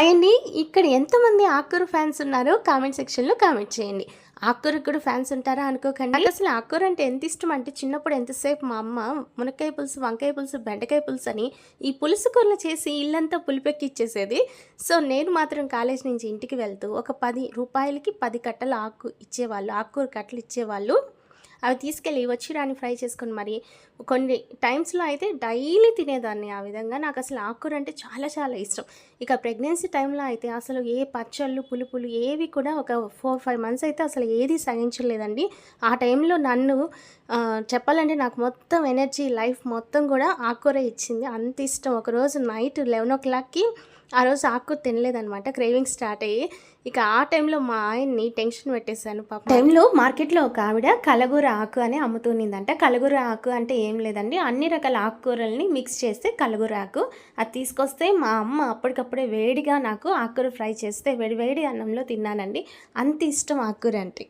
అయ్యండి ఇక్కడ ఎంతమంది ఆకూరు ఫ్యాన్స్ ఉన్నారో కామెంట్ సెక్షన్లో కామెంట్ చేయండి. ఆకూరు కూడా ఫ్యాన్స్ ఉంటారా అనుకోకండి. అసలు ఆకూరు అంటే ఎంత ఇష్టం అంటే చిన్నప్పుడు ఎంతసేపు మా అమ్మ మునక్కాయ పులుసు వంకాయ పులుసు బెండకాయ పులుసు అని ఈ పులుసు కూరలు చేసి ఇల్లంతా పులిపెక్కి ఇచ్చేసేది సో నేను మాత్రం కాలేజ్ నుంచి ఇంటికి వెళ్తూ ఒక పది రూపాయలకి పది కట్టలు ఆకు ఇచ్చేవాళ్ళు ఆకూరు కట్టలు ఇచ్చేవాళ్ళు. అవి తీసుకెళ్ళి వచ్చి రాని ఫ్రై చేసుకొని మరి కొన్ని టైమ్స్లో అయితే డైలీ తినేదాన్ని ఆ విధంగా. నాకు అసలు ఆకుకూర అంటే చాలా చాలా ఇష్టం. ఇక ప్రెగ్నెన్సీ టైంలో అయితే అసలు ఏ పచ్చళ్ళు పులుపులు ఏవి కూడా ఒక ఫోర్ ఫైవ్ మంత్స్ అయితే అసలు ఏది సహించలేదండి. ఆ టైంలో నన్ను చెప్పాలంటే నాకు మొత్తం ఎనర్జీ లైఫ్ మొత్తం కూడా ఆకుకూర ఇచ్చింది. అంత ఇష్టం. ఒకరోజు నైట్ లెవెన్ ఓ క్లాక్కి ఆ రోజు ఆకుకూర తినలేదనమాట క్రేవింగ్ స్టార్ట్ అయ్యి ఇక ఆ టైంలో మా ఆయన్ని టెన్షన్ పెట్టేశాను. పాప టైంలో మార్కెట్లో ఒక ఆవిడ కలగూర ఆకు అని అమ్ముతునిందంట కలుగురు ఆకు అంటే ఏం లేదండి. అన్ని రకాల ఆకుకూరల్ని మిక్స్ చేస్తే కలుగురు ఆకు. అది తీసుకొస్తే మా అమ్మ అప్పటికప్పుడే వేడిగా నాకు ఆకుకూర ఫ్రై చేస్తే వేడి వేడి అన్నంలో తిన్నానండి. అంత ఇష్టం ఆకుకూర అంటే.